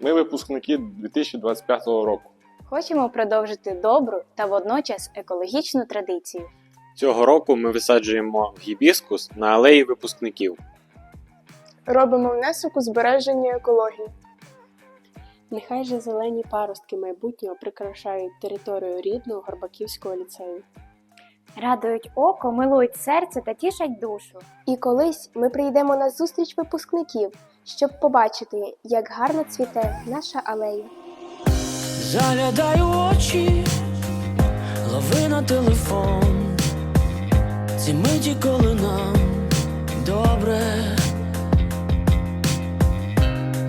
Ми випускники 2025 року. Хочемо продовжити добру та водночас екологічну традицію. Цього року ми висаджуємо гібіскус на алеї випускників. Робимо внесок у збереження екології. Нехай же зелені паростки майбутнього прикрашають територію рідного Горбаківського ліцею. Радують око, милують серце та тішать душу. І колись ми прийдемо на зустріч випускників, щоб побачити, як гарно цвіте наша алея. Заглядаю очі, лови на телефон. Ці миті, коли нам добре.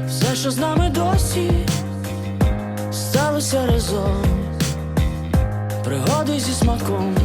Все, що з нами досі, сталося разом. Пригоди зі смаком,